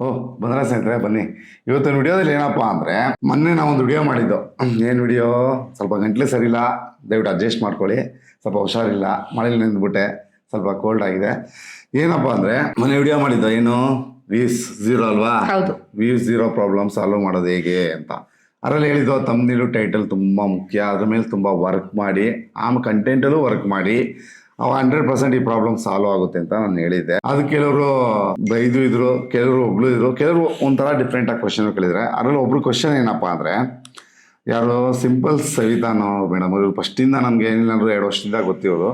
ಓ ಬಂದ್ರ ಸ್ನೇಹಿತರೆ ಬನ್ನಿ. ಇವತ್ತಿನ ವಿಡಿಯೋದಲ್ಲಿ ಏನಪ್ಪ ಅಂದ್ರೆ ಮೊನ್ನೆ ನಾವೊಂದು ವಿಡಿಯೋ ಮಾಡಿದ್ದು. ಏನು ವಿಡಿಯೋ? ಸ್ವಲ್ಪ ಗಂಟ್ಲು ಸರಿಯಿಲ್ಲ. ದಯವಿಟ್ಟು ಅಡ್ಜಸ್ಟ್ ಮಾಡ್ಕೊಳ್ಳಿ. ಸ್ವಲ್ಪ ಹುಷಾರಿಲ್ಲ. ಮಳೆ ನಿಂತ್ಬಿಟ್ಟೆ. ಸ್ವಲ್ಪ ಕೋಲ್ಡ್ ಆಗಿದೆ. ಏನಪ್ಪಾ ಅಂದ್ರೆ ಮೊನ್ನೆ ವಿಡಿಯೋ ಮಾಡಿದ್ದು ಏನು? ವೀಸ್ ಝೀರೋ ಅಲ್ವಾ? ವ್ಯೂಸ್ ಝೀರೋ ಪ್ರಾಬ್ಲಮ್ ಸಾಲ್ವ್ ಮಾಡೋದು ಹೇಗೆ ಅಂತ. ಅದರಲ್ಲಿ ಹೇಳಿದ್ದು ತಮ್ಮನಿಲು ಟೈಟಲ್ ತುಂಬ ಮುಖ್ಯ. ಅದ್ರ ಮೇಲೆ ತುಂಬ ವರ್ಕ್ ಮಾಡಿ ಆಮೇಲೆ ಕಂಟೆಂಟಲ್ಲೂ ವರ್ಕ್ ಮಾಡಿ ಹಂಡ್ರೆಡ್ ಪರ್ಸೆಂಟ್ ಈ ಪ್ರಾಬ್ಲಮ್ ಸಾಲ್ವ್ ಆಗುತ್ತೆ ಅಂತ ನಾನು ಹೇಳಿದ್ದೆ. ಅದು ಕೆಲವರು ಬೈದು ಇದ್ರು, ಕೆಲವರು ಒಬ್ಳು ಇದ್ರು, ಕೆಲವರು ಒಂಥರ ಡಿಫ್ರೆಂಟ್ ಆಗಿ ಕ್ವಶನ್ ಕೇಳಿದ್ರೆ, ಅದರಲ್ಲಿ ಒಬ್ರು ಕ್ವಶನ್ ಏನಪ್ಪಾ ಅಂದ್ರೆ ಯಾರು ಸಿಂಪಲ್ ಸವಿತಾನೋ ಮೇಡಮ್ ಇವ್ರು ಫಸ್ಟಿಂದ ನಮ್ಗೆ ಏನಿಲ್ಲ ಎರಡು ವರ್ಷದಿಂದ ಗೊತ್ತಿರೋದು.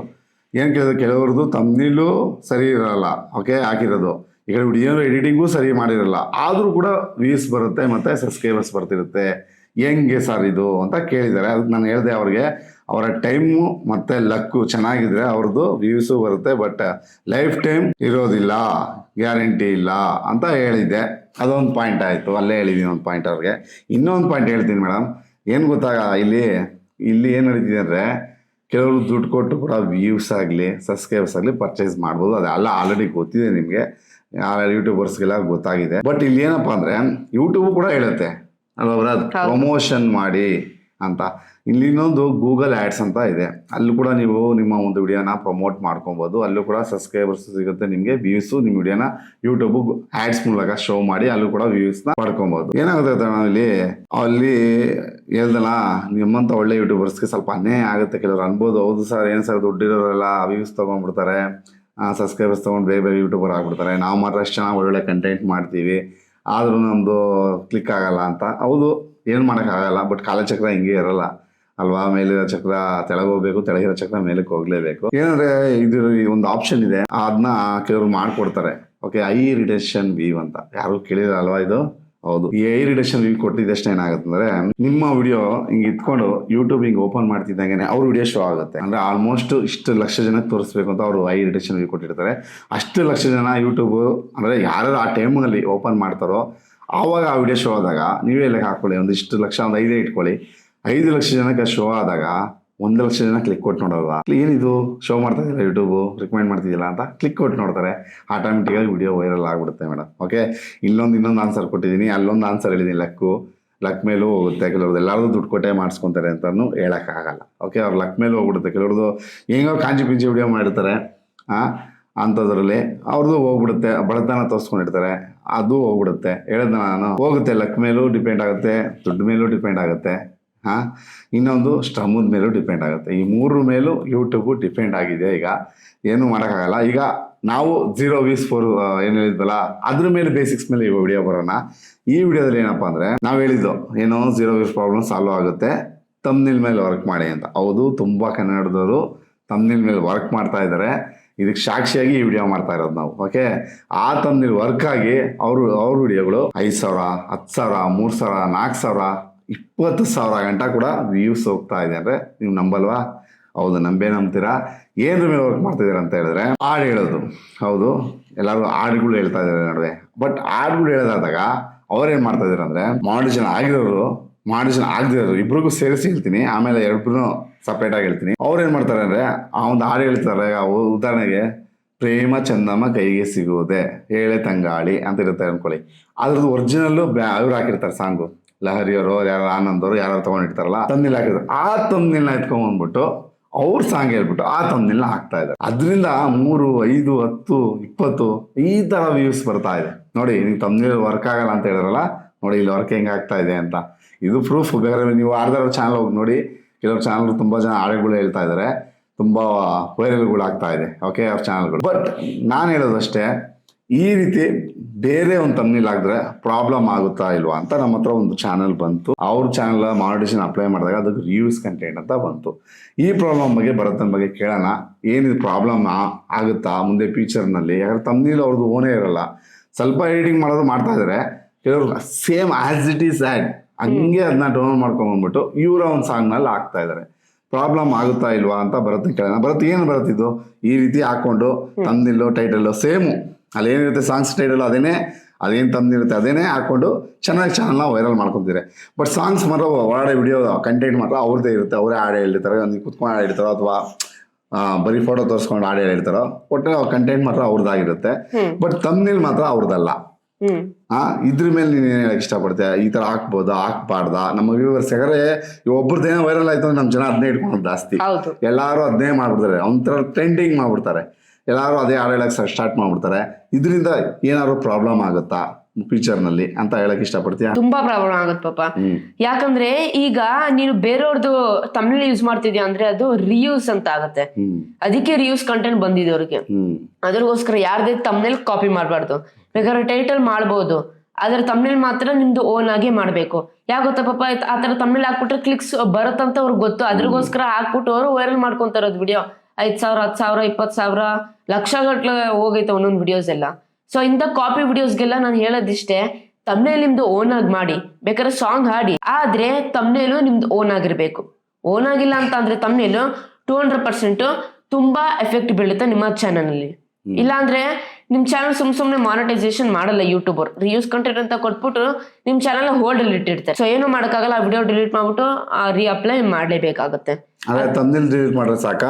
ಏನು ಕೇಳಿದ್ರು, ಕೆಲವ್ರದ್ದು ತಮ್ಮನಿಲು ಸರಿ ಇರಲ್ಲ ಓಕೆ ಹಾಕಿರೋದು. ಈಗ ವಿಡಿಯೋ ಎಡಿಟಿಂಗು ಸರಿ ಮಾಡಿರಲ್ಲ. ಆದರೂ ಕೂಡ ವ್ಯೂಸ್ ಬರುತ್ತೆ ಮತ್ತು ಸಬ್ಸ್ಕ್ರೈಬರ್ಸ್ ಬರ್ತಿರುತ್ತೆ. ಹೆಂಗೆ ಸರ್ ಇದು ಅಂತ ಕೇಳಿದ್ದಾರೆ. ಅದಕ್ಕೆ ನಾನು ಹೇಳಿದೆ ಅವ್ರಿಗೆ ಅವರ ಟೈಮು ಮತ್ತೆ ಲಕ್ಕು ಚೆನ್ನಾಗಿದ್ರೆ ಅವ್ರದ್ದು ವ್ಯೂಸು ಬರುತ್ತೆ ಬಟ್ ಲೈಫ್ ಟೈಮ್ ಇರೋದಿಲ್ಲ ಗ್ಯಾರಂಟಿ ಇಲ್ಲ ಅಂತ ಹೇಳಿದ್ದೆ. ಅದೊಂದು ಪಾಯಿಂಟ್ ಆಯಿತು ಅಲ್ಲೇ ಹೇಳಿದ್ದೀನಿ ಒಂದು ಪಾಯಿಂಟ್ ಅವ್ರಿಗೆ. ಇನ್ನೊಂದು ಪಾಯಿಂಟ್ ಹೇಳ್ತೀನಿ ಮೇಡಮ್ ಏನು ಗೊತ್ತಾಗ ಇಲ್ಲಿ ಇಲ್ಲಿ ಏನು ನಡೀತಿದೆ ಅಂದರೆ ಕೆಲವರು ದುಡ್ಡು ಕೊಟ್ಟು ಕೂಡ ವ್ಯೂಸ್ ಆಗಲಿ ಸಬ್ಸ್ಕ್ರೈಬರ್ಸ್ ಆಗಲಿ ಪರ್ಚೇಸ್ ಮಾಡ್ಬೋದು. ಅದೆಲ್ಲ ಆಲ್ರೆಡಿ ಗೊತ್ತಿದೆ ನಿಮಗೆ. ಯೂಟ್ಯೂಬರ್ಸ್ಗೆಲ್ಲ ಗೊತ್ತಾಗಿದೆ. ಬಟ್ ಇಲ್ಲಿ ಏನಪ್ಪ ಅಂದರೆ ಯೂಟ್ಯೂಬ್ ಕೂಡ ಹೇಳುತ್ತೆ. ಅಲ್ವಾ. ಪ್ರಮೋಷನ್ ಮಾಡಿ ಅಂತ. ಇಲ್ಲಿ ಇನ್ನೊಂದು ಗೂಗಲ್ ಆ್ಯಡ್ಸ್ ಅಂತ ಇದೆ. ಅಲ್ಲೂ ಕೂಡ ನೀವು ನಿಮ್ಮ ಒಂದು ವಿಡಿಯೋನ ಪ್ರಮೋಟ್ ಮಾಡ್ಕೊಬೋದು. ಅಲ್ಲೂ ಕೂಡ ಸಬ್ಸ್ಕ್ರೈಬರ್ಸ್ ಸಿಗುತ್ತೆ ನಿಮಗೆ ವ್ಯೂಸು ನಿಮ್ಮ ವಿಡಿಯೋನ ಯೂಟ್ಯೂಬ್ ಆ್ಯಡ್ಸ್ ಮೂಲಕ ಶೋ ಮಾಡಿ, ಅಲ್ಲೂ ಕೂಡ ವ್ಯೂಸ್ನ ಪಡ್ಕೊಬೋದು ಏನಾಗುತ್ತೆ ಇಲ್ಲಿ? ಅಲ್ಲಿ ಹೇಳ್ದಲ್ಲ ನಿಮ್ಮಂಥ ಒಳ್ಳೆ ಯೂಟ್ಯೂಬರ್ಸ್ಗೆ ಸ್ವಲ್ಪ ಅನ್ಯಾಯ ಆಗುತ್ತೆ ಕೆಲವರು. ಅನ್ಬೋದು, ಹೌದು ಸರ್ ಏನು ಸರ್ ದುಡ್ಡಿರೋರೆಲ್ಲ ವ್ಯೂಸ್ ತೊಗೊಂಡ್ಬಿಡ್ತಾರೆ. ಸಬ್ಸ್ಕ್ರೈಬರ್ಸ್ ತೊಗೊಂಡು ಬೇರೆ ಬೇರೆ ಯೂಟ್ಯೂಬರ್ ಆಗ್ಬಿಡ್ತಾರೆ. ನಾವು ಮಾತ್ರ ಅಷ್ಟು ಚೆನ್ನಾಗಿ ಒಳ್ಳೊಳ್ಳೆ ಕಂಟೆಂಟ್ ಮಾಡ್ತೀವಿ. ಆದರೂ ನಮ್ಮದು ಕ್ಲಿಕ್ ಆಗಲ್ಲ ಅಂತ. ಹೌದು, ಏನು ಮಾಡೋಕ್ಕಾಗಲ್ಲ ಬಟ್ ಕಾಲಚಕ್ರ ಹಿಂಗೆ ಇರಲ್ಲ. ಅಲ್ವಾ? ಮೇಲಿರೋ ಚಕ್ರ ತೆಳಗೋಗ್ಬೇಕು ತೆಳಗಿರೋ ಚಕ್ರ ಮೇಲಕ್ಕೆ ಹೋಗ್ಲೇಬೇಕು. ಏನಂದ್ರೆ, ಇದು ಒಂದು ಆಪ್ಷನ್ ಇದೆ. ಅದನ್ನ ಕೆಲವರು ಮಾಡ್ಕೊಡ್ತಾರೆ. ಓಕೆ ಐ ರಿಡೆಕ್ಷನ್ ವೀವ್ ಅಂತ. ಯಾರು ಕೇಳಿದ್ರ ಅಲ್ವಾ ಇದು? ಹೌದು. ಈ ಐ ರಿಡಕ್ಷನ್ ವೀವ್ ಕೊಟ್ಟಿದ್ದಷ್ಟು ಏನಾಗುತ್ತೆ ಅಂದ್ರೆ, ನಿಮ್ಮ ವಿಡಿಯೋ ಹಿಂಗೆ ಇಟ್ಕೊಂಡು ಯೂಟ್ಯೂಬ್ ಹಿಂಗೆ ಓಪನ್ ಮಾಡ್ತಿದ್ದಂಗೆ ಅವ್ರ ವಿಡಿಯೋ ಶೋ ಆಗುತ್ತೆ. ಅಂದ್ರೆ ಆಲ್ಮೋಸ್ಟ್ ಇಷ್ಟು ಲಕ್ಷ ಜನಕ್ಕೆ ತೋರಿಸ್ಬೇಕು ಅಂತ ಅವರು ಐ ರಿಡಕ್ಷನ್ ವೀವ್ ಕೊಟ್ಟಿರ್ತಾರೆ. ಅಷ್ಟು ಲಕ್ಷ ಜನ ಯೂಟ್ಯೂಬ್ ಅಂದ್ರೆ ಯಾರು ಆ ಟೈಮ್ನಲ್ಲಿ ಓಪನ್ ಮಾಡ್ತಾರೋ, ಆವಾಗ ಆ ವಿಡಿಯೋ ಶೋ ಆದಾಗ ನೀವೇ ಲೆಕ್ಕ ಹಾಕೊಳ್ಳಿ ಒಂದು ಇಷ್ಟು ಲಕ್ಷ, ಒಂದು ಐದೇ ಇಟ್ಕೊಳ್ಳಿ. ಐದು ಲಕ್ಷ ಜನಕ್ಕೆ ಶೋ ಆದಾಗ ಒಂದು ಲಕ್ಷ ಜನ ಕ್ಲಿಕ್ ಕೊಟ್ಟು ನೋಡೋಲ್ಲ ಏನಿದು? ಶೋ ಮಾಡ್ತಾ ಯೂಟ್ಯೂಬು ರಿಕಮೆಂಡ್ ಮಾಡ್ತಿದ್ದಿಲ್ಲ ಅಂತ ಕ್ಲಿಕ್ ಕೊಟ್ಟು ನೋಡ್ತಾರೆ. ಆಟೋಮೆಟಿಕಾಗಿ ವಿಡಿಯೋ ವೈರಲ್ ಆಗಿಬಿಡುತ್ತೆ ಮೇಡಮ್ ಓಕೆ ಇಲ್ಲೊಂದು ಇನ್ನೊಂದು ಆನ್ಸರ್ ಕೊಟ್ಟಿದ್ದೀನಿ. ಅಲ್ಲೊಂದು ಆನ್ಸರ್ ಹೇಳಿದ್ದೀನಿ. ಲಕ್ಕು. ಲಕ್ ಮೇಲೂ ಹೋಗುತ್ತೆ. ಕೆಲವ್ರದ್ದು ಎಲ್ಲರದು ದುಡ್ಡು ಕೊಟ್ಟೆ ಮಾಡಿಸ್ಕೊತಾರೆ ಅಂತಲೂ ಹೇಳೋಕ್ಕಾಗಲ್ಲ. ಓಕೆ ಅವ್ರು ಲಕ್ ಮೇಲೂ ಹೋಗ್ಬಿಡುತ್ತೆ. ಕೆಲವ್ರದ್ದು ಹೆಂಗೋ ಕಾಂಚಿ ಪಿಂಚಿ ವಿಡಿಯೋ ಮಾಡಿರ್ತಾರೆ. ಹಾಂ ಅಂಥದ್ರಲ್ಲಿ ಅವ್ರದ್ದು ಹೋಗ್ಬಿಡುತ್ತೆ. ಬಡತನ ತೋರಿಸ್ಕೊಂಡಿರ್ತಾರೆ. ಅದು ಹೋಗ್ಬಿಡುತ್ತೆ. ಹೇಳಿದ ನಾನು. ಹೋಗುತ್ತೆ. ಲಕ್ ಮೇಲೂ ಡಿಪೆಂಡ್ ಆಗುತ್ತೆ. ದುಡ್ಡು ಮೇಲೂ ಡಿಪೆಂಡ್ ಆಗುತ್ತೆ. ಹಾಂ? ಇನ್ನೊಂದು ಶ್ರಮದ ಮೇಲೂ ಡಿಪೆಂಡ್ ಆಗುತ್ತೆ. ಈ ಮೂರು ಮೇಲೂ ಯೂಟ್ಯೂಬು ಡಿಪೆಂಡ್ ಆಗಿದೆ ಈಗ. ಏನೂ ಮಾಡೋಕ್ಕಾಗಲ್ಲ. ಈಗ ನಾವು ಜೀರೋ ವೀಸ್ ಫೋರ್ ಏನು ಹೇಳಿದ್ವಲ್ಲ, ಅದ್ರ ಮೇಲೆ ಬೇಸಿಕ್ಸ್ ಮೇಲೆ ಈಗ ವಿಡಿಯೋ ಬರೋಣ. ಈ ವಿಡಿಯೋದಲ್ಲಿ ಏನಪ್ಪ ಅಂದರೆ, ನಾವು ಹೇಳಿದ್ದು, ಏನೋ ಜೀರೋ ವೀಸ್ ಪ್ರಾಬ್ಲಮ್ ಸಾಲ್ವ್ ಆಗುತ್ತೆ. ತಮ್ನಿಲ್ ಮೇಲೆ ವರ್ಕ್ ಮಾಡಿ ಅಂತ. ಹೌದು, ತುಂಬ ಕನ್ನಡದವರು ತಮ್ನಿಲ್ ಮೇಲೆ ವರ್ಕ್ ಮಾಡ್ತಾ ಇದ್ದಾರೆ ಇದಕ್ಕೆ ಸಾಕ್ಷಿಯಾಗಿ ಈ ವಿಡಿಯೋ ಮಾಡ್ತಾ ಇರೋದು ನಾವು ಓಕೆ ಆ ತಮ್ನಿಲ್ ವರ್ಕ್ ಆಗಿ ಅವರು, ಅವ್ರ ವಿಡಿಯೋಗಳು ಐದು ಸಾವಿರ, ಹತ್ತು ಸಾವಿರ, ಮೂರು ಸಾವಿರ, ನಾಲ್ಕು ಸಾವಿರ ಇಪ್ಪತ್ತು ಸಾವಿರ ಗಂಟ ಕೂಡ ವ್ಯೂಸ್ ಹೋಗ್ತಾ ಇದೆ ಅಂದರೆ ನೀವು ನಂಬಲ್ವಾ? ಹೌದು, ನಂಬೇ ನಂಬ್ತೀರಾ? ಏನ್ರ ಮೇಲೆ ವರ್ಕ್ ಮಾಡ್ತಿದ್ದೀರಾ ಅಂತ ಹೇಳಿದ್ರೆ ಹಾಡು ಹೇಳೋದು. ಹೌದು ಎಲ್ಲರೂ ಹಾಡುಗಳು ಹೇಳ್ತಾ ಇದ್ದಾರೆ ನಡುವೆ. ಬಟ್ ಹಾಡುಗಳು ಹೇಳೋದಾದಾಗ ಅವ್ರೇನು ಮಾಡ್ತಾ ಇದ್ದಾರೆ ಅಂದರೆ ಮಾಡಿಷನ್ ಆಗಿರೋರು ಮಾಡಿಷನ್ ಆಗದಿರೋರು ಇಬ್ರಿಗೂ ಸೇರಿಸಿ ಹೇಳ್ತೀನಿ. ಆಮೇಲೆ ಎರಡೂ ಸಪ್ರೇಟಾಗಿ ಹೇಳ್ತೀನಿ. ಅವ್ರು ಏನು ಮಾಡ್ತಾರೆ ಅಂದರೆ ಆ ಒಂದು ಹಾಡು ಹೇಳ್ತಾರೆ ಉದಾಹರಣೆಗೆ, ಪ್ರೇಮ ಚಂದಮ್ಮ ಕೈಗೆ ಸಿಗುವುದೇ, ಹೇಳೆ ತಂಗಾಳಿ ಅಂತ ಇರುತ್ತೆ ಅನ್ಕೊಳ್ಳಿ. ಅದ್ರದ್ದು ಒರಿಜಿನಲ್ಲು ಬ್ಯಾ ಅವ್ರು ಹಾಕಿರ್ತಾರೆ ಸಾಂಗು ಲಹರಿಯವರು, ಯಾರು ಆನಂದವರು, ಯಾರು ತಗೊಂಡಿರ್ತಾರಲ್ಲ ತಂದಿಲ್ಲ ಹಾಕಿದ್ರು. ಆ ತಮ್ನಿಲ್ನ ಎತ್ಕೊಂಡ್ಬಂದ್ಬಿಟ್ಟು ಅವ್ರ ಸಾಂಗ್ ಹೇಳ್ಬಿಟ್ಟು ಆ ತಮ್ನಿಲ್ನ ಹಾಕ್ತಾ ಇದ್ದಾರೆ. ಅದರಿಂದ ಮೂರು, ಐದು, ಹತ್ತು, ಇಪ್ಪತ್ತು ಈ ತರ ವ್ಯೂಸ್ ಬರ್ತಾ ಇದೆ. ನೋಡಿ, ನೀವು ತಮ್ನಿಲ್ ವರ್ಕ್ ಆಗಲ್ಲ ಅಂತ ಹೇಳಿದ್ರಲ್ಲ, ನೋಡಿ ಇಲ್ಲಿ ವರ್ಕ್ ಹೆಂಗೆ ಆಗ್ತಾ ಇದೆ ಅಂತ. ಇದು ಪ್ರೂಫ್ ಬೇಕಾದ್ರೆ ನೀವು ಯಾರ್ದಾರ ಚಾನಲ್ ಹೋಗಿ ನೋಡಿ. ಕೆಲವ್ರ ಚಾನಲ್ ತುಂಬ ಜನ ಹಾಡುಗಳು ಹೇಳ್ತಾ ಇದ್ದಾರೆ ತುಂಬ ವೈರಲ್ಗಳು ಆಗ್ತಾ ಇದೆ ಓಕೆ ಅವ್ರ ಚಾನಲ್ಗಳು ಬಟ್ ನಾನು ಹೇಳೋದಷ್ಟೇ ಈ ರೀತಿ ಬೇರೆ ಒಂದು ತಮ್ನಿಲ್ ಆಗಿದ್ರೆ ಪ್ರಾಬ್ಲಮ್ ಆಗುತ್ತಾ ಇಲ್ವಾ ಅಂತ ನಮ್ಮ ಹತ್ರ ಒಂದು ಚಾನಲ್ ಬಂತು. ಅವ್ರ ಚಾನಲ್ ಮಾನಿಟೇಷನ್ ಅಪ್ಲೈ ಮಾಡಿದಾಗ ಅದಕ್ಕೆ ರಿವ್ಯೂಸ್ ಕಂಟೆಂಟ್ ಅಂತ ಬಂತು. ಈ ಪ್ರಾಬ್ಲಮ್ ಬಗ್ಗೆ ಭರತನ ಬಗ್ಗೆ ಕೇಳೋಣ. ಏನಿದು ಪ್ರಾಬ್ಲಮ್ ಆಗುತ್ತಾ? ಮುಂದೆ ಫ್ಯೂಚರ್ನಲ್ಲಿ ಯಾಕಂದ್ರೆ ತಮ್ನಿಲ್ ಅವ್ರದ್ದು ಓನೇ ಇರಲ್ಲ. ಸ್ವಲ್ಪ ಎಡಿಟಿಂಗ್ ಮಾಡೋದು ಮಾಡ್ತಾ ಇದ್ರೆ. ಕೆಲವರು same as it is add ಹಂಗೆ ಅದನ್ನ ಡೌನ್ಲೋಡ್ ಮಾಡ್ಕೊಂಡ್ಬಂದ್ಬಿಟ್ಟು ಇವರ ಒಂದು ಸಾಂಗ್ನಲ್ಲಿ ಹಾಕ್ತಾ ಇದ್ದಾರೆ ಪ್ರಾಬ್ಲಮ್ ಆಗುತ್ತಾ ಇಲ್ವಾ ಅಂತ ಭರತ್ ಕೇಳೋಣ. ಭರತ್ ಏನು ಬರುತ್ತಿದ್ದು ಈ ರೀತಿ ಹಾಕೊಂಡು ತಮ್ನಿಲ್ಲು ಟೈಟಲ್ಲು ಸೇಮು ಅಲ್ಲಿ ಏನಿರುತ್ತೆ ಸಾಂಗ್ಸ್ ಟೈಟಲ್ ಅದೇನೇ ಅದೇನು ತಂದಿರುತ್ತೆ ಅದೇನೇ ಹಾಕೊಂಡು ಚೆನ್ನಾಗಿ ಚಾನಲ್ನ ವೈರಲ್ ಮಾಡ್ಕೊತಿದ್ದಾರೆ ಬಟ್ ಸಾಂಗ್ಸ್ ಮಾತ್ರ ಒಳಗಡೆ ವಿಡಿಯೋ ಕಂಟೆಂಟ್ ಮಾತ್ರ ಅವ್ರದ್ದೇ ಇರುತ್ತೆ ಅವರೇ ಹಾಡು ಹೇಳಿರ್ತಾರೆ ನೀವು ಕುತ್ಕೊಂಡು ಹಾಡು ಹೇಳ್ತಾರೋ ಅಥವಾ ಬರೀ ಫೋಟೋ ತೋರಿಸ್ಕೊಂಡು ಹಾಡು ಹೇಳಿರ್ತಾರೋ ಒಟ್ಟು ಕಂಟೆಂಟ್ ಮಾತ್ರ ಅವ್ರದ್ದಾಗಿರುತ್ತೆ. ಬಟ್ ತಮ್ನಿಲ್ ಮಾತ್ರ ಅವ್ರದ್ದಲ್ಲ. ಆ ಇದ್ರ ಮೇಲೆ ನೀನು ಏನು ಹೇಳಕ್ ಇಷ್ಟಪಡ್ತೀಯ? ಈ ತರ ಹಾಕ್ಬೋದಾ ಹಾಕ್ಬಾರ್ದ? ನಮ್ಮ ವ್ಯೂವರ್ಸ್ ಯಾಕಂದ್ರೆ ಒಬ್ಬರದ್ದೇನೋ ವೈರಲ್ ಆಯ್ತು ಅಂದ್ರೆ ನಮ್ಮ ಜನ ಅದನ್ನೇ ಇಟ್ಕೊಂಡು ಜಾಸ್ತಿ. ಎಲ್ಲಾರು ಅದನ್ನೇ ಮಾಡ್ಬಿಡ್ತಾರೆ ಒಂಥರ ಟ್ರೆಂಡಿಂಗ್ ಮಾಡ್ಬಿಡ್ತಾರೆ. ಎಲ್ಲಾರು ಅದೇ ಹಾಡು ಸ್ಟಾರ್ಟ್ ಮಾಡ್ಬಿಡ್ತಾರೆ. ಇದರಿಂದ ಏನಾದ್ರು ಪ್ರಾಬ್ಲಮ್ ಆಗುತ್ತಾ ಫ್ಯೂಚರ್ನಲ್ಲಿ ಅಂತ ಹೇಳಕ್ ಇಷ್ಟಪಡ್ತೀಯಾ? ತುಂಬಾ ಪ್ರಾಬ್ಲಮ್ ಆಗುತ್ತೆ ಪಾಪ. ಯಾಕಂದ್ರೆ ಈಗ ನೀನು ಬೇರೆಯವ್ರದ್ದು ತಮಿಳ್ ಯೂಸ್ ಮಾಡ್ತಿದ್ಯಾ ಅಂದ್ರೆ ಅದು ರಿಯೂಸ್ ಅಂತ ಆಗುತ್ತೆ. ಅದಕ್ಕೆ ರಿಯೂಸ್ ಕಂಟೆಂಟ್ ಬಂದಿದೆ ಅವ್ರಿಗೆ. ಅದ್ರಗೋಸ್ಕರ ಯಾರ್ದೇ ತಮ್ನಲ್ಲಿ ಕಾಪಿ ಮಾಡಬಾರ್ದು. ಬೇಕಾದ್ರೆ ಟೈಟಲ್ ಮಾಡ್ಬೋದು. ಆದ್ರೆ ತಮಿಳ್ ಮಾತ್ರ ನಿಮ್ದು ಓನ್ ಆಗಿ ಮಾಡ್ಬೇಕು. ಯಾಕೆ ಗೊತ್ತಾ ಪಾಪ? ಆತರ ಆ ತರ ತಮಿಳ್ ಹಾಕ್ಬಿಟ್ರೆ ಕ್ಲಿಕ್ಸ್ ಬರುತ್ತಂತ ಅವ್ರಿಗೆ ಗೊತ್ತು. ಅದ್ರಗೋಸ್ಕರ ಹಾಕ್ಬಿಟ್ಟು ಅವರು ವೈರಲ್ ಮಾಡ್ಕೊಂತಾರ ವಿಡಿಯೋ ಐದ್ ಸಾವಿರ ಹತ್ತು ಸಾವಿರ ಇಪ್ಪತ್ತು ಸಾವಿರ ಲಕ್ಷ ಗಟ್ಲೆ ಹೋಗೈತೆ ಒಂದೊಂದು ವಿಡಿಯೋಸ್ ಎಲ್ಲ. ಸೊ ಇಂಥ ಕಾಪಿ ವಿಡಿಯೋಸ್ಗೆಲ್ಲ ನಾನು ಹೇಳೋದಿಷ್ಟೇ ತಮ್ಮನೇಲಿ ನಿಮ್ದು ಓನ್ ಆಗಿ ಮಾಡಿ. ಬೇಕಾದ್ರೆ ಸಾಂಗ್ ಹಾಡಿ. ಆದ್ರೆ ತಮ್ಮನೇಲು ನಿಮ್ದು ಓನ್ ಆಗಿರ್ಬೇಕು. ಓನ್ ಆಗಿಲ್ಲ ಅಂತ ಅಂದ್ರೆ ತಮ್ಮನೇಲು ಟೂ ಹಂಡ್ರೆಡ್ ಪರ್ಸೆಂಟ್ ತುಂಬಾ ಎಫೆಕ್ಟ್ ಬೀಳುತ್ತೆ ನಿಮ್ಮ ಚಾನಲ್ ಅಲ್ಲಿ. ಇಲ್ಲಾಂದ್ರೆ ನಿಮ್ ಚಾನಲ್ ಸುಮ್ ಸುಮ್ನೆ ಮಾನಿಟೈಸೇಷನ್ ಮಾಡಲ್ಲ ಯೂಟ್ಯೂಬರ್ ರಿಯೂಸ್ ಕಂಟೆಂಟ್ ಅಂತ ಕೊಟ್ಬಿಟ್ಟು ನಿಮ್ ಚಾನಲ್ ಹೋಲ್ಡ್ ಡಿಲೀಟ್ ಇಟ್ಟಿರ್ತಾರೆ. ಸೊ ಏನು ಮಾಡಕ್ಕಾಗಲ್ಲ ಆ ವಿಡಿಯೋ ಡಿಲೀಟ್ ಮಾಡ್ಬಿಟ್ಟು ರೀ ಅಪ್ಲೈ ಮಾಡ್ಲೇಬೇಕಾಗುತ್ತೆ. ಡಿಲೀಟ್ ಮಾಡಿದ್ರೆ ಸಾಕ?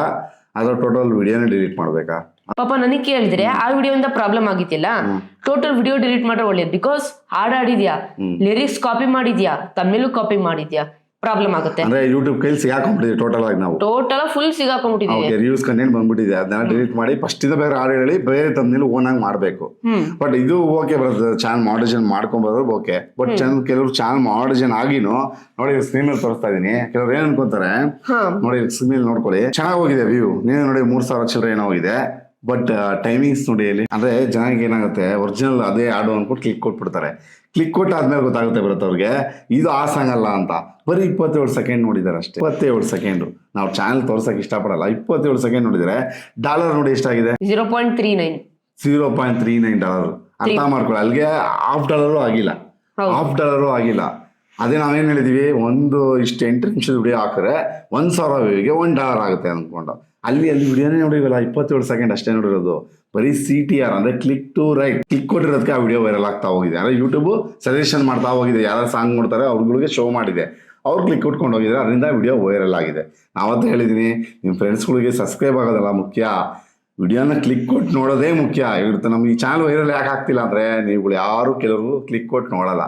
ಅದ್ರ ಟೋಟಲ್ ವಿಡಿಯೋನೇ ಡಿಲೀಟ್ ಮಾಡ್ಬೇಕಾ? ಪಾಪ ನನಗೆ ಕೇಳಿದ್ರೆ ಆ ವಿಡಿಯೋಯಿಂದ ಪ್ರಾಬ್ಲಮ್ ಆಗಿತ್ತಿಲ್ಲ? ಟೋಟಲ್ ವಿಡಿಯೋ ಡಿಲೀಟ್ ಮಾಡ್ರೆ ಒಳ್ಳೇದು. ಬಿಕಾಸ್ ಹಾಡ್ ಆಡಿದ್ಯಾ ಲಿರಿಕ್ಸ್ ಕಾಪಿ ಮಾಡಿದ್ಯಾ? ತಮಿಳು ಕಾಪಿ ಮಾಡಿದ್ಯಾ? ಪ್ರಾಬ್ಲಮ್ ಆಗುತ್ತೆ. ಅಂದ್ರೆ ಯೂಟ್ಯೂಬ್ ಕೈಲಿ ಸಿಗಾಕೊಂಡ್ಬಿಟ್ಟಿದ್ವಿ ಟೋಟಲ್ ಆಗಿ ನಾವು. ಟೋಟಲ್ ಫುಲ್ ಸಿಗಾಕೊಂಡ್ಬಿಟ್ಟಿದೀವಿ ಓಕೆ ರಿವ್ಯೂಸ್ ಕಂಟೆಂಟ್ ಬಂದ್ಬಿಟ್ಟಿದೆ ಅದನ್ನ ಡಿಲೀಟ್ ಮಾಡಿ ಫಸ್ಟ್ ಇಂದ ಬೇರೆ ಹಾಡು ಹೇಳಿ ಬೇರೆ ತಮ್ಮಲ್ಲಿ ಓನ್ ಆಗಿ ಮಾಡಬೇಕು. ಬಟ್ ಇದು ಓಕೆ ಬರುತ್ತೆ ಚಾನಲ್ ಮಾಡರ್ಜನ್ ಮಾಡ್ಕೊಂಬರೋದು ಓಕೆ ಬಟ್ ಚಾನಲ್ ಕೆಲವರು ಚಾನಲ್ ಮಾಡರ್ಜನ್ ಆಗಿನೂ ನೋಡಿ ಸ್ಕ್ರೀನ್ ಮೇಲೆ ತೋರಿಸ್ತಾ ಇದೀನಿ. ಕೆಲವ್ರು ಏನ್ ಅನ್ಕೊಂತಾರೆ ನೋಡಿ ಸ್ಕ್ರೀನ್ ಮೇಲೆ ನೋಡ್ಕೊಳ್ಳಿ. ಚೆನ್ನಾಗಿ ಹೋಗಿದೆ ವ್ಯೂ ನೀನು ನೋಡಿ ಮೂರ್ ಸಾವಿರ ಚಿಲ್ಲರೆ ಏನೋ ಹೋಗಿದೆ. ಬಟ್ ಟೈಮಿಂಗ್ಸ್ ನೋಡಿ ಇಲ್ಲಿ. ಅಂದ್ರೆ ಜನಕ್ಕೆ ಏನಾಗುತ್ತೆ ಒರಿಜಿನಲ್ ಅದೇ ಆಡು ಅನ್ಕೊಂಡು ಕ್ಲಿಕ್ ಕೊಟ್ಬಿಡ್ತಾರೆ. ಕ್ಲಿಕ್ ಕೊಟ್ಟಾದ್ಮೇಲೆ ಗೊತ್ತಾಗುತ್ತೆ ಬರುತ್ತೆ ಅವ್ರಿಗೆ. ಇದು ಆ ಸಾಂಗ್ ಅಲ್ಲ ಅಂತ. ಬರೀ ಇಪ್ಪತ್ತೇಳು ಸೆಕೆಂಡ್ ನೋಡಿದ್ದಾರೆ ಅಷ್ಟೇ. ಇಪ್ಪತ್ತೇಳು ಸೆಕೆಂಡ್ ನಾವು ಚಾನಲ್ ತೋರ್ಸಕ್ ಇಷ್ಟಪಡಲ್ಲ. ಇಪ್ಪತ್ತೇಳು ಸೆಕೆಂಡ್ ನೋಡಿದ್ರೆ ಡಾಲರ್ ನೋಡಿ ಎಷ್ಟಾಗಿದೆ? Zero point three nine zero point three nine dollar ಅರ್ಥ ಮಾಡ್ಕೊಳ್ಳಿ. ಅಲ್ಲಿಗೆ ಹಾಫ್ ಡಾಲರು ಆಗಿಲ್ಲ. ಹಾಫ್ ಡಾಲರು ಆಗಿಲ್ಲ. ಅದೇ ನಾವೇನು ಹೇಳಿದೀವಿ? ಒಂದು ಇಷ್ಟು ಎಂಟು ನಿಮಿಷದ ವಿಡಿಯೋ ಹಾಕಿದ್ರೆ ಒಂದು ಸಾವಿರ ವ್ಯೂಗೆ ಒಂದ್ ಡಾಲರ್ ಆಗುತ್ತೆ ಅಂದ್ಕೊಂಡು ಅಲ್ಲಿ ಅಲ್ಲಿ ವಿಡಿಯೋನೇ ನೋಡಿವಲ್ಲ ಇಪ್ಪತ್ತೇಳು ಸೆಕೆಂಡ್ ಅಷ್ಟೇ ನೋಡಿರೋದು. ಬರೀ ಸಿ ಟಿ ಆರ್ ಅಂದ್ರೆ ಕ್ಲಿಕ್ ಟು ರೈಟ್ ಕ್ಲಿಕ್ ಕೊಟ್ಟಿರೋದಕ್ಕೆ ಆ ವಿಡಿಯೋ ವೈರಲ್ ಆಗ್ತಾ ಹೋಗಿದೆ. ಅಂದರೆ ಯೂಟ್ಯೂಬ್ ಸಜೆಷನ್ ಮಾಡ್ತಾ ಹೋಗಿದೆ. ಯಾರು ಸಾಂಗ್ ನೋಡ್ತಾರೆ ಅವ್ರಗಳಿಗೆ ಶೋ ಮಾಡಿದೆ. ಅವ್ರು ಕ್ಲಿಕ್ ಕೊಟ್ಕೊಂಡು ಹೋಗಿದ್ರೆ ಅದರಿಂದ ವಿಡಿಯೋ ವೈರಲ್ ಆಗಿದೆ. ನಾವತ್ತು ಹೇಳಿದ್ದೀನಿ ನಿಮ್ಮ ಫ್ರೆಂಡ್ಸ್ಗಳಿಗೆ ಸಬ್ಸ್ಕ್ರೈಬ್ ಆಗೋದಲ್ಲ ಮುಖ್ಯ. ವಿಡಿಯೋನ ಕ್ಲಿಕ್ ಕೊಟ್ಟು ನೋಡೋದೇ ಮುಖ್ಯ. ಇರುತ್ತೆ ನಮ್ಗೆ ಈ ಚಾನಲ್ ವೈರಲ್ ಯಾಕೆ ಆಗ್ತಿಲ್ಲ ಅಂದರೆ ನೀವುಗಳು ಯಾರು ಕೆಲವರು ಕ್ಲಿಕ್ ಕೊಟ್ಟು ನೋಡಲ್ಲ.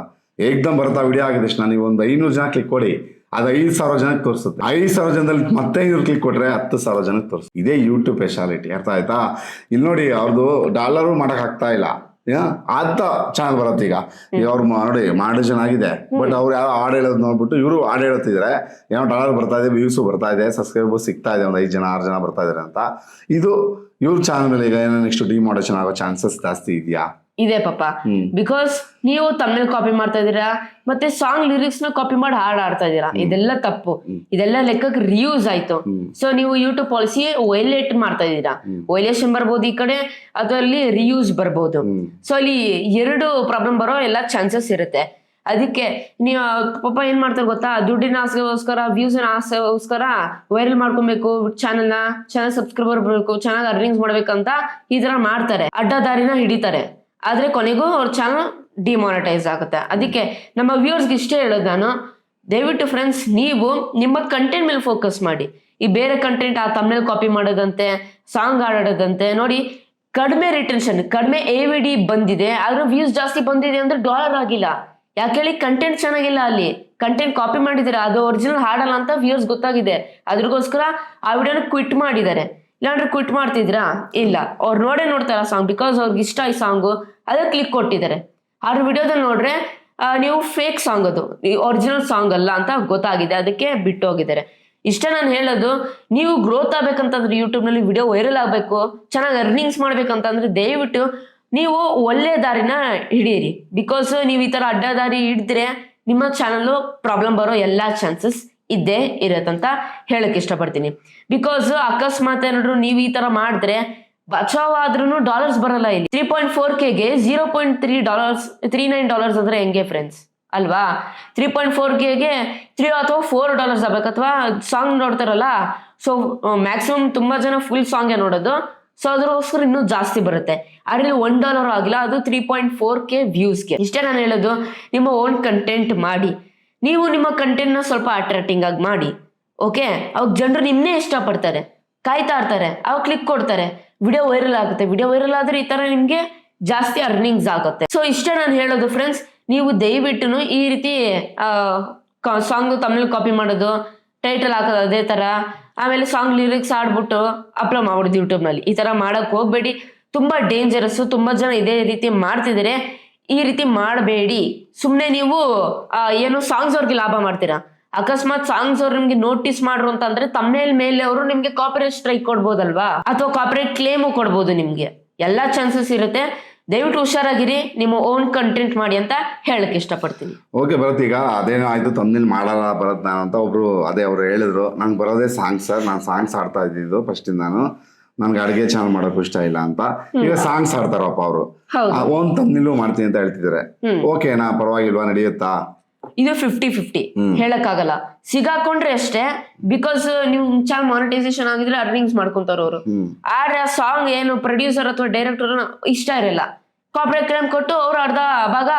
ಏಕ್ದಮ್ ಬರ್ತಾ ವಿಡಿಯೋ ಆಗಿದೆ ತಕ್ಷಣ ನೀವು ಒಂದು ಐನೂರು ಜನ ಕ್ಲಿಕ್ ಕೊಡಿ. ಅದು ಐದು ಸಾವಿರ ಜನಕ್ಕೆ ತೋರಿಸುತ್ತೆ. ಐದು ಸಾವಿರ ಜನದಲ್ಲಿ ಮತ್ತೆ ಐನೂರು ಕ್ಲಿಕ್ ಕೊಟ್ಟರೆ ಹತ್ತು ಸಾವಿರ ಜನಕ್ಕೆ ತೋರಿಸುತ್ತೆ. ಇದೇ ಯೂಟ್ಯೂಬ್ ಸ್ಪೆಷಾಲಿಟಿ ಅರ್ಥ ಆಯ್ತಾ? ಇಲ್ಲಿ ನೋಡಿ ಅವ್ರದ್ದು ಡಾಲರು ಮಾಡೋಕ್ಕಾಗ್ತಾ ಇಲ್ಲ. ಅಂತ ಚಾನಲ್ ಬರುತ್ತೆ ಈಗ. ಅವ್ರು ನೋಡಿ ಮಾಡಿ ಆಗಿದೆ ಬಟ್ ಅವ್ರು ಯಾವ ಹಾಡು ಹೇಳೋದು ನೋಡ್ಬಿಟ್ಟು ಇವರು ಹಾಡು ಹೇಳುತ್ತಿದ್ರೆ ಏನೋ ಡಾಲರ್ ಬರ್ತಾ ಇದೆ ವ್ಯೂಸು ಬರ್ತಾ ಇದೆ ಸಬ್ಸ್ಕ್ರೈಬರ್ ಸಿಗ್ತಾ ಇದೆ ಒಂದು ಐದು ಜನ ಆರು ಜನ ಬರ್ತಾ ಇದಾರೆ ಅಂತ. ಇದು ಇವ್ರ ಚಾನಲ್ ಮೇಲೆ ಈಗ ಏನೋ ನೆಕ್ಸ್ಟ್ ಡಿಮಾಡೇಷನ್ ಆಗೋ ಚಾನ್ಸಸ್ ಜಾಸ್ತಿ ಇದೆಯಾ? ಇದೆ ಪಾಪ. ಬಿಕಾಸ್ ನೀವು ತಮಿಳ್ ಕಾಪಿ ಮಾಡ್ತಾ ಇದೀರಾ ಮತ್ತೆ ಸಾಂಗ್ ಲಿರಿಕ್ಸ್ನ ಕಾಪಿ ಮಾಡಿ ಹಾಡ್ ಆಡ್ತಾ ಇದೀರಾ ಇದೆಲ್ಲ ತಪ್ಪು. ಇದೆಲ್ಲ ಲೆಕ್ಕಕ್ಕೆ ರಿಯೂಸ್ ಆಯ್ತು. ಸೊ ನೀವು ಯೂಟ್ಯೂಬ್ ಪಾಲಿಸಿ ವೈಲೇಟ್ ಮಾಡ್ತಾ ಇದೀರಾ ವೈಲೇಷನ್ ಬರ್ಬೋದು ಈ ಕಡೆ ಅದರಲ್ಲಿ ರಿಯೂಸ್ ಬರ್ಬೋದು. ಸೊ ಅಲ್ಲಿ ಎರಡು ಪ್ರಾಬ್ಲಮ್ ಬರೋ ಎಲ್ಲ ಚಾನ್ಸಸ್ ಇರುತ್ತೆ. ಅದಕ್ಕೆ ನೀವು ಪಾಪ ಏನ್ ಮಾಡ್ತಾರೆ ಗೊತ್ತಾ? ದುಡ್ಡಿನ ಆಸೆಗೋಸ್ಕರ ವ್ಯೂಸ್ ಆಸೆಗೋಸ್ಕರ ವೈರಲ್ ಮಾಡ್ಕೊಬೇಕು ಚಾನಲ್ನ ಚಾನಲ್ ಸಬ್ಸ್ಕ್ರೈಬರ್ ಬರಬೇಕು ಚೆನ್ನಾಗಿ ಅರ್ನಿಂಗ್ಸ್ ಮಾಡ್ಬೇಕಂತ ಈ ತರ ಮಾಡ್ತಾರೆ. ಅಡ್ಡದಾರಿನ ಹಿಡಿತಾರೆ. ಆದ್ರೆ ಕೊನೆಗೂ ಅವ್ರ ಚಾನಲ್ ಡಿಮಾನಿಟೈಸ್ ಆಗುತ್ತೆ. ಅದಕ್ಕೆ ನಮ್ಮ ವ್ಯೂವರ್ಸ್ಗೆ ಇಷ್ಟೇ ಹೇಳೋದು ನಾನು, ದಯವಿಟ್ಟು ಫ್ರೆಂಡ್ಸ್ ನೀವು ನಿಮ್ಮ ಕಂಟೆಂಟ್ ಮೇಲೆ ಫೋಕಸ್ ಮಾಡಿ. ಈ ಬೇರೆ ಕಂಟೆಂಟ್ ಆ ತಮ್ಮನೇಲಿ ಕಾಪಿ ಮಾಡೋದಂತೆ ಸಾಂಗ್ ಆಡೋದಂತೆ ನೋಡಿ, ಕಡಿಮೆ ರಿಟೆನ್ಷನ್ ಕಡಿಮೆ ಎ ವಿ ಡಿ ಬಂದಿದೆ, ಆದ್ರೆ ವ್ಯೂಸ್ ಜಾಸ್ತಿ ಬಂದಿದೆ ಅಂದ್ರೆ ಡಾಲರ್ ಆಗಿಲ್ಲ. ಯಾಕೆ ಹೇಳಿ? ಕಂಟೆಂಟ್ ಚೆನ್ನಾಗಿಲ್ಲ ಅಲ್ಲಿ. ಕಂಟೆಂಟ್ ಕಾಪಿ ಮಾಡಿದ್ದಾರೆ? ಅದು ಒರಿಜಿನಲ್ ಹಾಡಲ್ಲ ಅಂತ ವ್ಯೂಸ್ ಗೊತ್ತಾಗಿದೆ. ಅದ್ರಗೋಸ್ಕರ ಆ ವಿಡಿಯೋನ ಕ್ವಿಟ್ ಮಾಡಿದ್ದಾರೆ. ಇಲ್ಲಾಂದ್ರೆ ಕ್ವಿಟ್ ಮಾಡ್ತಿದ್ರಾ ಇಲ್ಲ. ಅವ್ರು ನೋಡೇ ನೋಡ್ತಾರ ಸಾಂಗ್ ಬಿಕಾಸ್ ಅವ್ರಿಗೆ ಇಷ್ಟ ಈ ಸಾಂಗು ಅದಕ್ಕೆ ಕ್ಲಿಕ್ ಕೊಟ್ಟಿದ್ದಾರೆ. ಅವ್ರ ವಿಡಿಯೋದಲ್ಲಿ ನೋಡ್ರೆ ನೀವು ಫೇಕ್ ಸಾಂಗ್ ಅದು ಒರಿಜಿನಲ್ ಸಾಂಗ್ ಅಲ್ಲ ಅಂತ ಗೊತ್ತಾಗಿದೆ, ಅದಕ್ಕೆ ಬಿಟ್ಟು ಹೋಗಿದ್ದಾರೆ. ಇಷ್ಟೇ ನಾನು ಹೇಳೋದು, ನೀವು ಗ್ರೋತ್ ಆಗ್ಬೇಕಂತಂದ್ರೆ ಯೂಟ್ಯೂಬ್ನಲ್ಲಿ ವಿಡಿಯೋ ವೈರಲ್ ಆಗಬೇಕು, ಚೆನ್ನಾಗಿ ಅರ್ನಿಂಗ್ಸ್ ಮಾಡ್ಬೇಕಂತಂದ್ರೆ ದಯವಿಟ್ಟು ನೀವು ಒಳ್ಳೆ ದಾರಿನ ಹಿಡಿಯಿರಿ. ಬಿಕಾಸ್ ನೀವು ಈ ಥರ ಅಡ್ಡ ದಾರಿ ಹಿಡಿದ್ರೆ ನಿಮ್ಮ ಚಾನಲ್ಲು ಪ್ರಾಬ್ಲಮ್ ಬರೋ ಎಲ್ಲ ಚಾನ್ಸಸ್ ಇದ್ದೇ ಇರತ್ತಂತ ಹೇಳಕ್ ಇಷ್ಟಪಡ್ತೀನಿ. ಬಿಕಾಸ್ ಅಕಸ್ಮಾತ್ ಏನಾದ್ರು ನೀವು ಈ ತರ ಮಾಡಿದ್ರೆ ಬಚಾವ್ ಆದ್ರೂ ಡಾಲರ್ಸ್ ಬರಲ್ಲ ಇಲ್ಲಿ. Three point four ಕೆಗೆ zero point three dollars three nine dollars ಅಂದ್ರೆ ಹೆಂಗೆ ಫ್ರೆಂಡ್ಸ್ ಅಲ್ವಾ? ತ್ರೀ ಪಾಯಿಂಟ್ ಫೋರ್ ಕೆಗೆ ತ್ರೀ ಅಥವಾ ಫೋರ್ ಡಾಲರ್ಸ್ ಆಗ್ಬೇಕು ಅಥವಾ ಸಾಂಗ್ ನೋಡ್ತಾರಲ್ಲ? ಸೊ ಮ್ಯಾಕ್ಸಿಮಮ್ ತುಂಬಾ ಜನ ಫುಲ್ ಸಾಂಗೇ ನೋಡೋದು. ಸೊ ಅದಕ್ಕೋಸ್ಕರ ಇನ್ನೂ ಜಾಸ್ತಿ ಬರುತ್ತೆ. ಅದ್ರಲ್ಲಿ ಒನ್ ಡಾಲರ್ ಆಗಿಲ್ಲ, ಅದು ತ್ರೀ ಪಾಯಿಂಟ್ ಫೋರ್ ಕೆ ವ್ಯೂಸ್ಗೆ ಇಷ್ಟೇ ನಾನು ಹೇಳೋದು, ನಿಮ್ಮ ಓನ್ ಕಂಟೆಂಟ್ ಮಾಡಿ. ನೀವು ನಿಮ್ಮ ಕಂಟೆಂಟ್ನ ಸ್ವಲ್ಪ ಅಟ್ರಾಕ್ಟಿಂಗ್ ಆಗಿ ಮಾಡಿ. ಓಕೆ ಅವಾಗ ಜನರು ನಿಮ್ಮನ್ನೇ ಇಷ್ಟಪಡ್ತಾರೆ. ಕಾಯ್ತಾ ಇರ್ತಾರೆ. ಅವಾಗ ಕ್ಲಿಕ್ ಕೊಡ್ತಾರೆ. ವಿಡಿಯೋ ವೈರಲ್ ಆಗುತ್ತೆ. ವಿಡಿಯೋ ವೈರಲ್ ಆದ್ರೆ ಈ ತರ ನಿಮ್ಗೆ ಜಾಸ್ತಿ ಅರ್ನಿಂಗ್ಸ್ ಆಗುತ್ತೆ. ಸೊ ಇಷ್ಟೇ ನಾನು ಹೇಳೋದು ಫ್ರೆಂಡ್ಸ್ ನೀವು ದಯವಿಟ್ಟು ಈ ರೀತಿ ಸಾಂಗ್ ತಮಿಳ್ ಕಾಪಿ ಮಾಡೋದು ಟೈಟಲ್ ಹಾಕೋದು ಅದೇ ತರ, ಆಮೇಲೆ ಸಾಂಗ್ ಲಿರಿಕ್ಸ್ ಆಡ್ಬಿಟ್ಟು ಅಪ್ಲೋಡ್ ಮಾಡ್ಬಿಡುದು ಯೂಟ್ಯೂಬ್ನಲ್ಲಿ. ಈ ತರ ಮಾಡಕ್ ಹೋಗ್ಬೇಡಿ. ತುಂಬಾ ಡೇಂಜರಸ್ ತುಂಬಾ ಜನ ಇದೇ ರೀತಿ ಮಾಡ್ತಿದ್ರೆ. ಈ ರೀತಿ ಮಾಡಬೇಡಿ. ಸುಮ್ಮನೆ ನೀವು ಏನು ಸಾಂಗ್ಸ್ ಅವ್ರಿಗೆ ಲಾಭ ಮಾಡ್ತೀರಾ? ಅಕಸ್ಮಾತ್ ಸಾಂಗ್ಸ್ ಅವ್ರು ನಿಮ್ಗೆ ನೋಟಿಸ್ ಮಾಡ್ರು ಅಂತಂದ್ರೆ ತಮ್ಮೇಲ್ ಮೇಲೆ ಅವರು ನಿಮ್ಗೆ ಕಾಪಿರೈಟ್ ಸ್ಟ್ರೈಕ್ ಕೊಡ್ಬೋದಲ್ವಾ? ಅಥವಾ ಕಾಪರೇಟ್ ಕ್ಲೇಮು ಕೊಡ್ಬೋದು ನಿಮ್ಗೆ. ಎಲ್ಲಾ ಚಾನ್ಸಸ್ ಇರುತ್ತೆ. ದಯವಿಟ್ಟು ಹುಷಾರಾಗಿರಿ. ನಿಮ್ಮ ಓನ್ ಕಂಟೆಂಟ್ ಮಾಡಿ ಅಂತ ಹೇಳಕ್ ಇಷ್ಟಪಡ್ತೀನಿ. ಓಕೆ ಭರತ್ ಈಗ ಅದೇನೋ ಆಯ್ತು ತಮ್ಮನೇಲಿ ಮಾಡಲ್ಲ ಭರತ್ ನಾನು ಅಂತ ಒಬ್ರು ಅದೇ ಅವ್ರು ಹೇಳಿದ್ರು. ನಂಗೆ ಬರೋದೇ ಸಾಂಗ್ ಸರ್ ನಾನು ಸಾಂಗ್ಸ್ ಆಡ್ತಾ ಇದ್ದಿದ್ದು ಫಸ್ಟ್ ನಾನು ನನ್ಗೆ ಅಡುಗೆ ಚಾನಲ್ ಮಾಡೋಕೆ ಇಷ್ಟ ಇಲ್ಲ ಅಂತ. ಈಗ ಸಾಂಗ್ಸ್ ಆಡ್ತಾರಪ್ಪ ಅವರು. ಓನ್ ತಂದಿಲ್ಲೂ ಮಾಡ್ತೀನಿ ಅಂತ ಹೇಳ್ತಿದ್ದಾರೆ. ಓಕೆ ಓಕೆನಾ ಪರವಾಗಿಲ್ವಾ? ನಡೆಯುತ್ತಾ? ಇದು ಫಿಫ್ಟಿ ಫಿಫ್ಟಿ ಹೇಳಕ್ಕಾಗಲ್ಲ. ಸಿಗಾಕೊಂಡ್ರೆ ಅಷ್ಟೇ ಬಿಕಾಸ್ ನೀವು ಚೆನ್ನಾಗಿ ಮಾನಿಟೈಸೇಷನ್ ಆಗಿದ್ರೆ ಅರ್ನಿಂಗ್ಸ್ ಮಾಡ್ಕೊಂತಾರ ಅವರು. ಆದ್ರೆ ಆ ಸಾಂಗ್ ಏನು ಪ್ರೊಡ್ಯೂಸರ್ ಅಥವಾ ಡೈರೆಕ್ಟರ್ ಇಷ್ಟ ಇರಲ್ಲ. ಕಾಪರೇಟ್ ಕ್ರೈಮ್ ಕೊಟ್ಟು ಅವ್ರು ಅರ್ಧ ಭಾಗ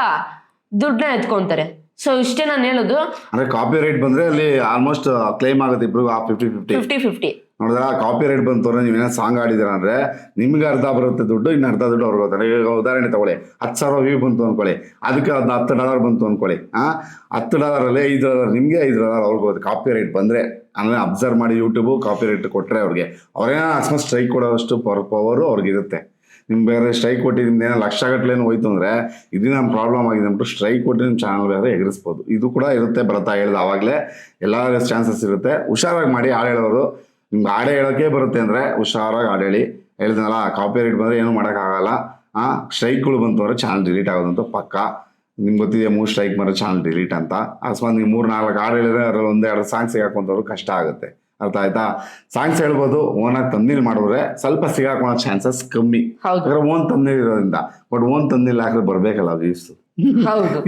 ದುಡ್ಡನ್ನ ಎತ್ಕೊಂತಾರೆ. ಸೊ ಇಷ್ಟೇ ನಾನು ಹೇಳೋದು. ಅಂದ್ರೆ ಕಾಪಿ ರೈಟ್ ಬಂದ್ರೆ ಅಲ್ಲಿ ಆಲ್ಮೋಸ್ಟ್ ಕ್ಲೈಮ್ ಆಗುತ್ತೆ ಇಬ್ರು ಫಿಫ್ಟಿ ಫಿಫ್ಟಿ ಫಿಫ್ಟಿ ಫಿಫ್ಟಿ ನೋಡಿದ್ರ? ಕಾಪಿ ರೈಟ್ ಬಂತವ್ರೆ ನೀವೇನೋ ಸಾಂಗ್ ಆಡಿದಿರ ಅಂದ್ರೆ ನಿಮ್ಗೆ ಅರ್ಧ ಬರುತ್ತೆ ದುಡ್ಡು, ಇನ್ನು ಅರ್ಧ ದುಡ್ಡು ಅವ್ರಿಗೆ ಬರ್ತಾರೆ ಈಗ ಉದಾಹರಣೆ ತಗೊಳ್ಳಿ. ಹತ್ತು ಸಾವಿರ ವ್ಯೂ ಬಂತು ಅನ್ಕೊಳ್ಳಿ. ಅದಕ್ಕೆ ಅದನ್ನ ಹತ್ತು ಡಾಲರ್ ಬಂತು ಅನ್ಕೊಳ್ಳಿ. ಆ? ಹತ್ತು ಡಾಲರಲ್ಲಿ ಐದು ಡಾಲರ್ ನಿಮಗೆ ಐದು ಡಾಲರ್ ಅವ್ರಿಗೆ ಕಾಪಿ ರೈಟ್ ಬಂದ್ರೆ ಅಂದ್ರೆ ಅಬ್ಸರ್ವ್ ಮಾಡಿ ಯೂಟ್ಯೂಬು ಕಾಪಿ ರೈಟ್ ಕೊಟ್ಟರೆ ಅವ್ರಿಗೆ ಅವ್ರೇನೋ ಅಕಸ್ಮಾತ್ ಸ್ಟ್ರೈಕ್ ಕೊಡೋಷ್ಟು ಪವರ್ ಪವರು ಅವ್ರಿಗಿರುತ್ತೆ ನಿಮ್ಗೆ ಬೇರೆ ಸ್ಟ್ರೈಕ್ ಕೊಟ್ಟು ಏನೋ ಲಕ್ಷ ಹೋಯ್ತು ಅಂದ್ರೆ ಇದು ನಮ್ಮ ಪ್ರಾಬ್ಲಮ್ ಆಗಿದೆ ಅಂದ್ಬಿಟ್ಟು ಸ್ಟ್ರೈಕ್ ಕೊಟ್ಟು ನಿಮ್ಮ ಚಾನಲ್ ಬೇರೆ ಎಗರಿಸ್ಬೋದು. ಇದು ಕೂಡ ಇರುತ್ತೆ ಬರ್ತಾ ಹೇಳ್ದು ಆವಾಗಲೇ. ಎಲ್ಲ ಚಾನ್ಸಸ್ ಇರುತ್ತೆ. ಹುಷಾರಾಗಿ ಮಾಡಿ ಹಾಡು ಹೇಳೋರು. ನಿಮ್ಗೆ ಹಾಡು ಹೇಳೋಕೆ ಬರುತ್ತೆ ಅಂದರೆ ಹುಷಾರಾಗಿ ಹಾಡು ಹೇಳಿ. ಹೇಳಿದ್ನಲ್ಲ ಕಾಪಿ ರೈಟ್ ಬಂದರೆ ಏನೂ ಮಾಡೋಕ್ಕಾಗಲ್ಲ. ಹಾಂ ಸ್ಟ್ರೈಕ್ಗಳು ಬಂತು ಅಂದರೆ ಚಾನಲ್ ಡಿಲೀಟ್ ಆಗೋದಂತೂ ಪಕ್ಕ. ನಿಮ್ಗೆ ಗೊತ್ತಿದೆ ಮೂರು ಸ್ಟ್ರೈಕ್ ಮಾಡೋ ಚಾನಲ್ ಡಿಲೀಟ್ ಅಂತ. ಅಕಸ್ಮಾತ್ ನೀವು ಮೂರು ನಾಲ್ಕು ಹಾಡು ಹೇಳಿದ್ರೆ ಅದ್ರಲ್ಲಿ ಒಂದೆರಡು ಸಾಂಗ್ಸ್ ಸಿಗಾಕೊಂತವ್ರು ಕಷ್ಟ ಆಗುತ್ತೆ. ಅರ್ಥ ಆಯ್ತಾ? ಸಾಂಗ್ಸ್ ಹೇಳ್ಬೋದು ಓನಾಗಿ ತಂದಿಲ್ ಮಾಡಿದ್ರೆ ಸ್ವಲ್ಪ ಸಿಗಾಕೊಳ್ಳೋ ಚಾನ್ಸಸ್ ಕಮ್ಮಿ. ಹಾಗಾದ್ರೆ ಓನ್ ತಂದಿಲ್ ಇರೋದ್ರಿಂದ. ಬಟ್ ಓನ್ ತಂದಿಲ್ಲ ಹಾಕಿದ್ರೆ ಬರಬೇಕಲ್ಲ ವ್ಯೂಸ್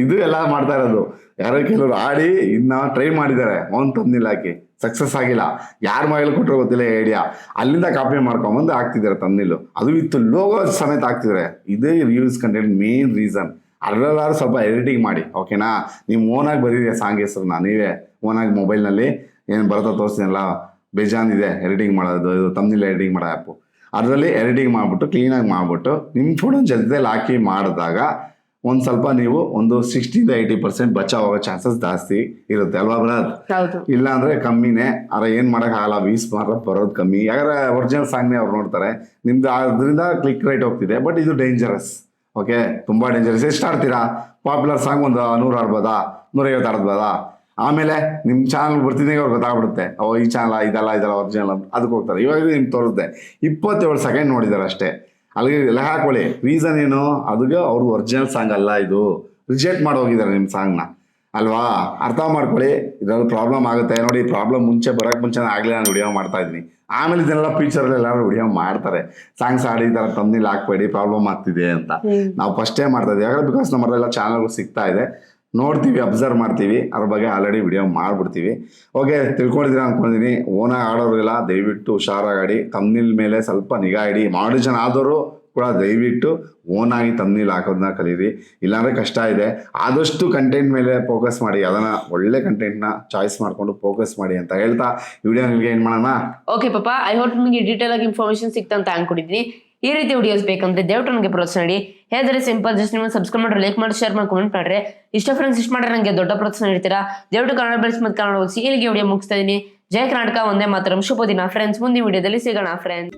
ಇದು ಎಲ್ಲ ಮಾಡ್ತಾ ಇರೋದು. ಯಾರೋ ಕೆಲವರು ಆಡಿ ಇನ್ನ ಟ್ರೈ ಮಾಡಿದ್ದಾರೆ. ಅವನ್ ತಂದಿಲ್ಲ ಹಾಕಿ. ಸಕ್ಸಸ್ ಆಗಿಲ್ಲ. ಯಾರ ಮೈಲ್ ಕೊಟ್ಟರು ಗೊತ್ತಿಲ್ಲ ಐಡಿಯಾ ಅಲ್ಲಿಂದ ಕಾಪಿ ಮಾಡ್ಕೊಂಬಂದು ಹಾಕ್ತಿದ್ದಾರೆ ತಂದಿಲ್ಲು ಅದು ಇತ್ತು ಲೋಗೋ ಸಮೇತ ಹಾಕ್ತಿದ್ದಾರೆ. ಇದೇ ರಿವ್ಯೂಸ್ ಕಂಟೆಂಟ್ ಮೇನ್ ರೀಸನ್ ಅದ್ರಲ್ಲಾದ್ರು ಸ್ವಲ್ಪ ಎಡಿಟಿಂಗ್ ಮಾಡಿ. ಓಕೆನಾ ನೀವು ಓನಾಗಿ ಬರೀರಿ ಸಾಂಗ್ ಹೆಸರನ್ನ. ನೀವೇ ಓನಾಗಿ ಮೊಬೈಲ್ನಲ್ಲಿ ಏನು ಬರುತ್ತಾ ತೋರಿಸ್ತೀನಲ್ಲ? ಬೇಜಾನ್ ಇದೆ ಎಡಿಟಿಂಗ್ ಮಾಡೋದು, ಇದು ತಂದಿಲ್ಲ ಎಡಿಟಿಂಗ್ ಮಾಡೋ ಆ್ಯಪು ಅದರಲ್ಲಿ ಎಡಿಟಿಂಗ್ ಮಾಡಿಬಿಟ್ಟು ಕ್ಲೀನಾಗಿ ಮಾಡಿಬಿಟ್ಟು ನಿಮ್ಮ ಫೋಟೋ ಜೊತೆಲಿ ಹಾಕಿ ಮಾಡಿದಾಗ ಒಂದು ಸ್ವಲ್ಪ ನೀವು ಒಂದು ಸಿಕ್ಸ್ಟಿಂದ ಏಯ್ಟಿ ಪರ್ಸೆಂಟ್ ಬಚಾವ್ ಆಗೋ ಚಾನ್ಸಸ್ ಜಾಸ್ತಿ ಇರುತ್ತೆ ಅಲ್ವಾ ಬ್ರದ್ ಹೌದು. ಇಲ್ಲ ಅಂದ್ರೆ ಕಮ್ಮಿನೇ. ಆದ್ರೆ ಏನು ಆಗಲ್ಲ ವೀಸ್ ಮಾತ್ರ ಬರೋದು ಕಮ್ಮಿ. ಯಾಕಂದ್ರೆ ಒರಿಜಿನಲ್ ಸಾಂಗ್ನೇ ಅವ್ರು ನೋಡ್ತಾರೆ. ನಿಮ್ದು ಅದರಿಂದ ಕ್ಲಿಕ್ ರೇಟ್ ಹೋಗ್ತಿದೆ ಬಟ್ ಇದು ಡೇಂಜರಸ್ ಓಕೆ ತುಂಬಾ ಡೇಂಜರಸ್ ಎಷ್ಟು ಆಡ್ತೀರಾ ಪಾಪ್ಯುಲರ್ ಸಾಂಗ್ ಒಂದು ನೂರ ಆಡ್ಬೋದಾ ನೂರೈವತ್ತು ಆಡ್ಬೋದಾ ಆಮೇಲೆ ನಿಮ್ಮ ಚಾನಲ್ ಬರ್ತಿದ್ದೆ ಅವ್ರು ಗೊತ್ತಾಗ್ಬಿಡುತ್ತೆ. ಓ ಈ ಚಾನಲ್ ಇದಲ್ಲ ಇದಲ್ಲ ಒರಿಜಿನಲ್ ಅದಕ್ಕೆ ಹೋಗ್ತಾರೆ ಇವಾಗ ನಿಮ್ಗೆ ತೋರುತ್ತೆ ಇಪ್ಪತ್ತೇಳು ಸೆಕೆಂಡ್ ನೋಡಿದಾರೆ ಅಷ್ಟೇ. ಅಲ್ಲಿಗೆ ಎಲ್ಲ ಹಾಕೊಳ್ಳಿ ರೀಸನ್ ಏನು? ಅದಕ್ಕೆ ಅವ್ರದ್ದು ಒರಿಜಿನಲ್ ಸಾಂಗ್ ಅಲ್ಲ ಇದು. ರಿಜೆಕ್ಟ್ ಮಾಡಿ ಹೋಗಿದ್ದಾರೆ ನಿಮ್ಮ ಸಾಂಗ್ನ ಅಲ್ವಾ? ಅರ್ಥ ಮಾಡ್ಕೊಳ್ಳಿ. ಇದ್ರಲ್ಲಿ ಪ್ರಾಬ್ಲಮ್ ಆಗುತ್ತೆ. ನೋಡಿ ಪ್ರಾಬ್ಲಮ್ ಮುಂಚೆ ಬರೋಕ್ಕೆ ಮುಂಚೆ ಆಗಲಿ ನಾನು ವಿಡಿಯೋ ಮಾಡ್ತಾ ಇದ್ದೀನಿ. ಆಮೇಲೆ ಇದನ್ನೆಲ್ಲ ಫ್ಯೂಚರಲ್ಲಿ ಎಲ್ಲರೂ ವಿಡಿಯೋ ಮಾಡ್ತಾರೆ. ಸಾಂಗ್ಸ್ ಆಡಿ ಈ ಥರ ತಂದಿಲ್ಲ ಹಾಕ್ಬೇಡಿ ಪ್ರಾಬ್ಲಮ್ ಆಗ್ತಿದೆ ಅಂತ. ನಾವು ಫಸ್ಟೇ ಮಾಡ್ತಾ ಇದ್ದೀವಿ. ಯಾಕಂದ್ರೆ ಬಿಕಾಸ್ ನಮ್ಮಲ್ಲೆಲ್ಲ ಚಾನಲ್ಗಳು ಸಿಗ್ತಾ ಇದೆ. ನೋಡ್ತೀವಿ ಅಬ್ಸರ್ವ್ ಮಾಡ್ತೀವಿ. ಅದ್ರ ಬಗ್ಗೆ ಆಲ್ರೆಡಿ ವಿಡಿಯೋ ಮಾಡ್ಬಿಡ್ತೀವಿ. ಓಕೆ ತಿಳ್ಕೊಂಡಿದ್ದೀರಾ ಅಂದ್ಕೊಂಡಿದ್ದೀನಿ ಓನಾಗಿ ಆಡೋರಿಲ್ಲ ದಯವಿಟ್ಟು ಹುಷಾರಾಗಿ ತಮ್ನಿಲ್ ಮೇಲೆ ಸ್ವಲ್ಪ ನಿಗಾ ಇಡಿ. ಮಾಡಿ ಜನ ಆದವರು ಕೂಡ ದಯವಿಟ್ಟು ಓನಾಗಿ ತಮ್ನಿಲ್ ಹಾಕೋದನ್ನ ಕಲೀರಿ. ಇಲ್ಲಾಂದರೆ ಕಷ್ಟ ಇದೆ. ಆದಷ್ಟು ಕಂಟೆಂಟ್ ಮೇಲೆ ಫೋಕಸ್ ಮಾಡಿ, ಅದನ್ನ ಒಳ್ಳೆ ಕಂಟೆಂಟ್ನ ಚಾಯ್ಸ್ ಮಾಡ್ಕೊಂಡು ಫೋಕಸ್ ಮಾಡಿ ಅಂತ ಹೇಳ್ತಾ ವಿಡಿಯೋ ನಿಮಗೆ ಏನು ಮಾಡೋಣ. ಓಕೆ ಪಾಪ ಐ ಹೋಪ್ ನಿಮಗೆ ಡೀಟೇಲ್ ಆಗಿ ಇನ್ಫಾರ್ಮೇಶನ್ ಸಿಕ್ತಂತ ಅನ್ಕೊಂಡಿದ್ದೀನಿ ಈ ರೀತಿ ವಿಡಿಯೋಸ್ ಬೇಕಂದ್ರೆ ದಯವಿಟ್ಟು ನನಗೆ ಪ್ರೋತ್ಸಾಹ ನೀಡಿ. ಹೇಳಿದ್ರೆ ಸಿಂಪಲ್ ಜಸ್ಟ್ ನೀವು ಸಬ್ಸ್ಕ್ರೈಬ್ ಮಾಡ್ರಿ ಲೈಕ್ ಮಾಡಿ ಶೇರ್ ಮಾಡಿ ಕಮೆಂಟ್ ಮಾಡ್ರಿ. ಇಷ್ಟ ಫ್ರೆಂಡ್ಸ್ ಇಷ್ಟ ಮಾಡ್ರೆ ನನಗೆ ದೊಡ್ಡ ಪ್ರೋತ್ಸಾಹ ನೀಡ್ತೀರಾ ದಯವಿಟ್ಟು ಕನ್ನಡ ಬೆಳೆಸಿ ಮತ್ತು ಕನ್ನಡ ವಿಡಿಯೋ ಮುಗಿಸ್ತಾ ಇದ್ದೀನಿ ಜಯ ಕರ್ನಾಟಕ, ಒಂದೇ ಮಾತ್ರ. ಶುಭ ದಿನ ಫ್ರೆಂಡ್ಸ್ ಮುಂದಿನ ವಿಡಿಯೋದಲ್ಲಿ ಸಿಗೋಣ ಫ್ರೆಂಡ್ಸ್